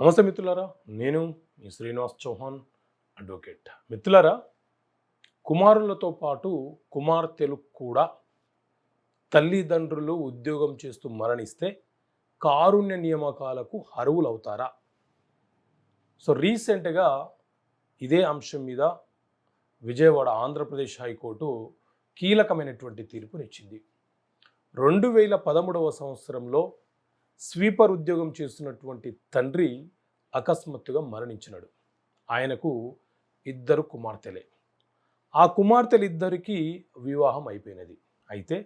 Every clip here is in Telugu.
నమస్తే మిత్రులారా నేను మీ శ్రీనివాస్ చౌహాన్ అడ్వకేట్. మిత్రులారా కుమారులతో పాటు కుమార్తెలు కూడా తల్లిదండ్రులు ఉద్యోగం చేస్తూ మరణిస్తే కారుణ్య నియామకాలకు అర్హులవుతారా? సో రీసెంట్గా ఇదే అంశం మీద విజయవాడ ఆంధ్రప్రదేశ్ హైకోర్టు కీలకమైనటువంటి తీర్పునిచ్చింది. రెండు వేల పదమూడవ సంవత్సరంలో స్వీపర్ ఉద్యోగం చేస్తున్నటువంటి తండ్రి అకస్మాత్తుగా మరణించినాడు. ఆయనకు ఇద్దరు కుమార్తెలే. ఆ కుమార్తెలిద్దరికీ వివాహం అయిపోయినది. అయితే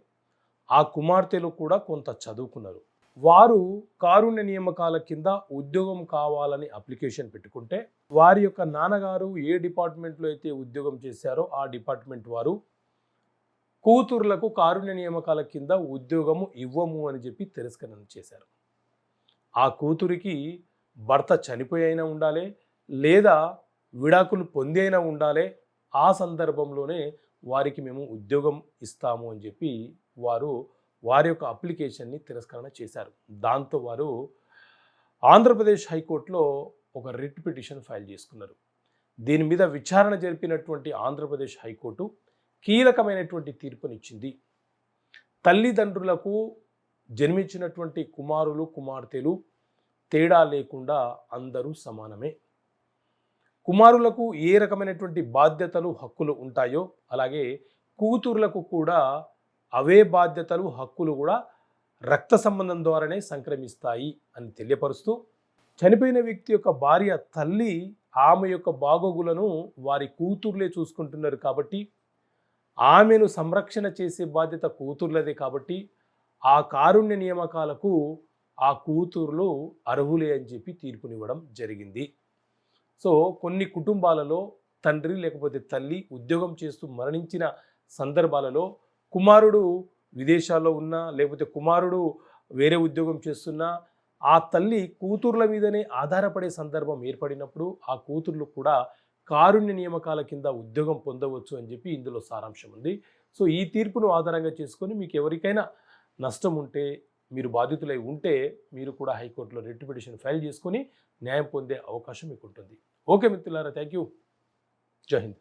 ఆ కుమార్తెలు కూడా కొంత చదువుకున్నారు. వారు కారుణ్య నియామకాల కింద ఉద్యోగం కావాలని అప్లికేషన్ పెట్టుకుంటే వారి యొక్క నాన్నగారు ఏ డిపార్ట్మెంట్లో అయితే ఉద్యోగం చేశారో ఆ డిపార్ట్మెంట్ వారు కూతుర్లకు కారుణ్య నియామకాల కింద ఉద్యోగము ఇవ్వము అని చెప్పి తిరస్కరణ చేశారు. ఆ కూతురికి భర్త చనిపోయి అయినా ఉండాలి లేదా విడాకులు పొంది అయినా ఉండాలి ఆ సందర్భంలోనే వారికి మేము ఉద్యోగం ఇస్తాము అని చెప్పి వారు వారి యొక్క అప్లికేషన్ని తిరస్కరణ చేశారు. దాంతో వారు ఆంధ్రప్రదేశ్ హైకోర్టులో ఒక రిట్ పిటిషన్ ఫైల్ చేసుకున్నారు. దీని మీద విచారణ జరిపినటువంటి ఆంధ్రప్రదేశ్ హైకోర్టు కీలకమైనటువంటి తీర్పునిచ్చింది. తల్లిదండ్రులకు జన్మించినటువంటి కుమారులు కుమార్తెలు తేడా లేకుండా అందరూ సమానమే. కుమారులకు ఏ రకమైనటువంటి బాధ్యతలు హక్కులు ఉంటాయో అలాగే కూతురులకు కూడా అవే బాధ్యతలు హక్కులు కూడా రక్త సంబంధం ద్వారానే సంక్రమిస్తాయి అని తెలియపరుస్తూ చనిపోయిన వ్యక్తి యొక్క భార్య తల్లి ఆమె యొక్క బాగోగులను వారి కూతుర్లే చూసుకుంటున్నారు కాబట్టి ఆమెను సంరక్షణ చేసే బాధ్యత కూతుర్లదే కాబట్టి ఆ కారుణ్య నియామకాలకు ఆ కూతుర్లు అర్హులే అని చెప్పి తీర్పునివ్వడం జరిగింది. సో కొన్ని కుటుంబాలలో తండ్రి లేకపోతే తల్లి ఉద్యోగం చేస్తూ మరణించిన సందర్భాలలో కుమారుడు విదేశాల్లో ఉన్నా లేకపోతే కుమారుడు వేరే ఉద్యోగం చేస్తున్నా ఆ తల్లి కూతుర్ల మీదనే ఆధారపడే సందర్భం ఏర్పడినప్పుడు ఆ కూతుర్లు కూడా కారుణ్య నియామకాల కింద ఉద్యోగం పొందవచ్చు అని చెప్పి ఇందులో సారాంశం ఉంది. సో ఈ తీర్పును ఆధారంగా చేసుకొని మీకు ఎవరికైనా నష్టం ఉంటే మీరు బాధితులై ఉంటే మీరు కూడా హైకోర్టులో రిట్ పిటిషన్ ఫైల్ చేసుకొని న్యాయం పొందే అవకాశం మీకు ఉంటుంది ఓకే మిత్రులారా థ్యాంక్ యూ జై హింద్.